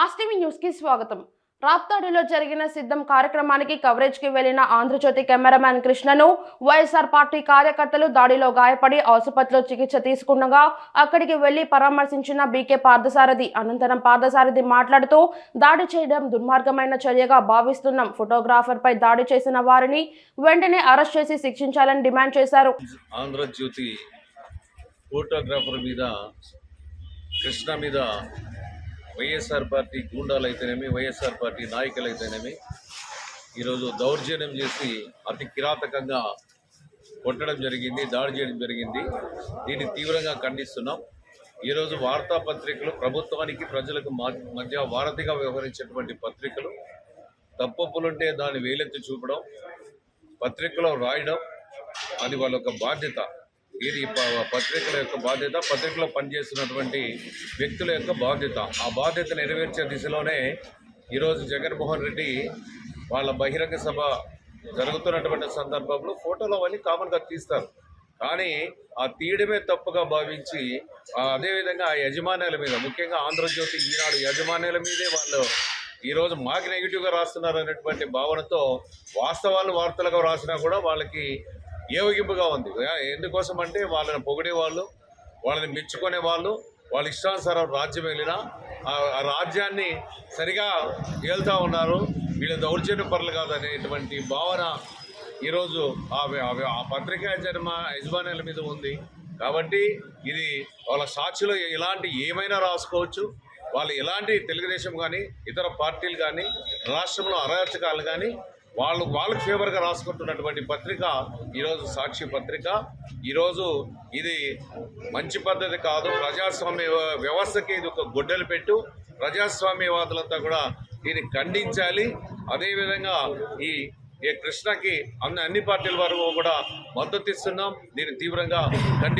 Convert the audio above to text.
మాస్టీవీ న్యూస్కి స్వాగతం. రాప్తాడులో జరిగిన సిద్ధం కార్యక్రమానికి కవరేజ్కి వెళ్ళిన ఆంధ్రజ్యోతి కెమెరామ్యాన్ కృష్ణను వైఎస్ఆర్ పార్టీ కార్యకర్తలు దాడిలో గాయపడి ఆసుపత్రిలో చికిత్స తీసుకుండగా అక్కడికి వెళ్ళి పరామర్శించిన బీకే పార్థసారథి అనంతరం పార్థసారథి మాట్లాడుతూ దాడి చేయడం దుర్మార్గమైన చర్యగా భావిస్తున్నాం. ఫోటోగ్రాఫర్పై దాడి చేసిన వారిని వెంటనే అరెస్ట్ చేసి శిక్షించాలని డిమాండ్ చేశారు. ఆంధ్రజ్యోతి ఫోటోగ్రాఫర్ మీద కృష్ణ మీద వైఎస్ఆర్ పార్టీ గూండాలు అయితేనేమి వైఎస్ఆర్ పార్టీ నాయకులు అయితేనేమి ఈరోజు దౌర్జన్యం చేసి అతి కిరాతకంగా కొట్టడం జరిగింది దాడి చేయడం జరిగింది. దీన్ని తీవ్రంగా ఖండిస్తున్నాం. ఈరోజు వార్తాపత్రికలు ప్రభుత్వానికి ప్రజలకు మధ్య వారధిగా వ్యవహరించేటువంటి పత్రికలు తప్పులుంటే దాన్ని వేలెత్తి చూపడం పత్రికలో రాయడం అది వాళ్ళ బాధ్యత. ఇది ప- పత్రికల యొక్క బాధ్యత పత్రికలో పనిచేస్తున్నటువంటి వ్యక్తుల యొక్క బాధ్యత. ఆ బాధ్యత నెరవేర్చే దిశలోనే ఈరోజు జగన్మోహన్ రెడ్డి వాళ్ళ బహిరంగ సభ జరుగుతున్నటువంటి సందర్భంలో ఫోటోలు అవన్నీ కామన్గా తీస్తారు. కానీ ఆ తీయడమే తప్పుగా భావించి అదేవిధంగా ఆ యజమానుల మీద ముఖ్యంగా ఆంధ్రజ్యోతి ఈనాడు యజమానుల మీదే వాళ్ళు ఈరోజు మాకు నెగిటివ్గా రాస్తున్నారు అనేటువంటి భావనతో వాస్తవాలు వార్తలుగా రాసినా కూడా వాళ్ళకి ఏవగింపుగా ఉంది. ఎందుకోసం అంటే వాళ్ళని పొగిడే వాళ్ళు వాళ్ళని మెచ్చుకునే వాళ్ళు వాళ్ళ ఇష్టానుసారం రాజ్యం వెళ్ళినా ఆ రాజ్యాన్ని సరిగా ఏళ్తా ఉన్నారు. వీళ్ళ దౌర్జన్య పనులు కాదనేటువంటి భావన ఈరోజు ఆ ఆ ఆ పత్రికా జన్మ యజమానుల మీద ఉంది. కాబట్టి ఇది వాళ్ళ సాక్షిలో ఇలాంటి ఏమైనా రాసుకోవచ్చు. వాళ్ళు ఎలాంటి తెలుగుదేశం కానీ ఇతర పార్టీలు కానీ రాష్ట్రంలో అరాచకాలు కానీ వాళ్ళు వాళ్ళకి ఫేవర్గా రాసుకుంటున్నటువంటి పత్రిక ఈరోజు సాక్షి పత్రిక. ఈరోజు ఇది మంచి పద్ధతి కాదు. ప్రజాస్వామ్య వ్యవస్థకి ఇది ఒక గొడ్డలు పెట్టు. ప్రజాస్వామ్యవాదులంతా కూడా దీన్ని ఖండించాలి. అదేవిధంగా ఈ ఈ కృష్ణకి అన్ని అన్ని పార్టీల వరకు కూడా మద్దతు ఇస్తున్నాం. దీన్ని తీవ్రంగా ఖండి